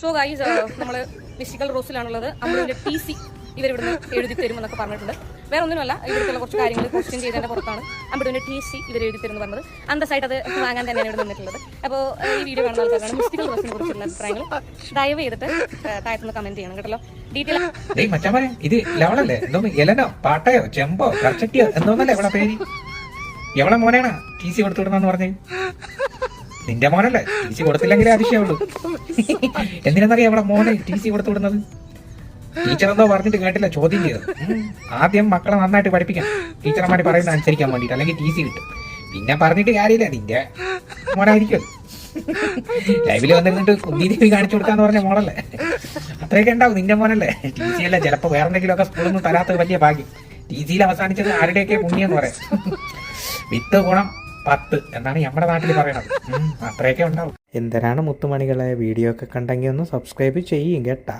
So guys നമ്മൾ mystical റോസിലാണുള്ളത് അമ്മയുടെ ടി സി ഇവരിവിടുന്ന് എഴുതി തരും എന്നൊക്കെ പറഞ്ഞിട്ടുണ്ട്. വേറെ ഒന്നുമല്ല ഇവിടുത്തെ കുറച്ച് കാര്യങ്ങൾ ക്വസ്റ്റ്യൻ ചെയ്തതിന്റെ പുറത്താണ്. അമ്പുവിന്റെ ടി സി ഇവർ എഴുതി തരുമെന്ന് പറഞ്ഞത്. അന്തസ്സായിട്ട് അത് വാങ്ങാൻ തന്നെയാണ് ഇവിടെ നിന്നിട്ടുള്ളത്. അപ്പോൾ ഈ വീഡിയോ കാണുന്ന ആൾക്കാരാണ് മിസ്റ്റിക്കൽ റോസിനെ കുറിച്ചുള്ള അഭിപ്രായങ്ങൾ. ദയവ് ചെയ്തിട്ട് താഴത്തുനിന്ന് കമന്റ് ചെയ്യണം കേട്ടല്ലോ. ഡീറ്റെയിൽ ഇത് പാട്ടയോ ഇവളെ പേര്? ടി സി കൊടുത്തു പറഞ്ഞേ? നിന്റെ മോനല്ലേ? ടി സി കൊടുത്തില്ലെങ്കിലേ അതിശയുള്ളൂ എന്തിനെന്നറിയാം അവിടെ മോനെ ടി സി കൊടുത്തു വിടുന്നത്? ടീച്ചർ എന്തോ പറഞ്ഞിട്ട് കേട്ടില്ല ചോദ്യം ചെയ്തത്. ആദ്യം മക്കളെ നന്നായിട്ട് പഠിപ്പിക്കാം ടീച്ചർമാര് പറയുന്നത് അനുസരിക്കാൻ വേണ്ടിട്ട് അല്ലെങ്കിൽ ടി സി കിട്ടും. പിന്നെ പറഞ്ഞിട്ട് കാര്യമില്ല നിന്റെ മോനായിരിക്കും. ലൈവിൽ വന്നിരുന്നിട്ട് കുന്തി ദേവി കാണിച്ചു കൊടുക്കാന്ന് പറഞ്ഞ മോളല്ലേ? അത്രയൊക്കെ ഉണ്ടാവും നിന്റെ മോനല്ലേ? ടി സി അല്ല ചിലപ്പോ വേറെ എന്തെങ്കിലും ഒക്കെ നിന്ന് തരാത്തത് വലിയ ഭാഗ്യം. ടി സിയിൽ അവസാനിച്ചത് ആരുടെയൊക്കെ പുണ്യം എന്ന് പറയാം. വിത്ത് ഗുണം. പത്ത് എന്നാണ് നമ്മുടെ നാട്ടിൽ പറയണത്. അത്രയൊക്കെ ഉണ്ടാവും. എന്തരാണ് മുത്തുമണികളെ വീഡിയോ ഒക്കെ കണ്ടെങ്കിൽ ഒന്ന് സബ്സ്ക്രൈബ് ചെയ്യും കേട്ടാ.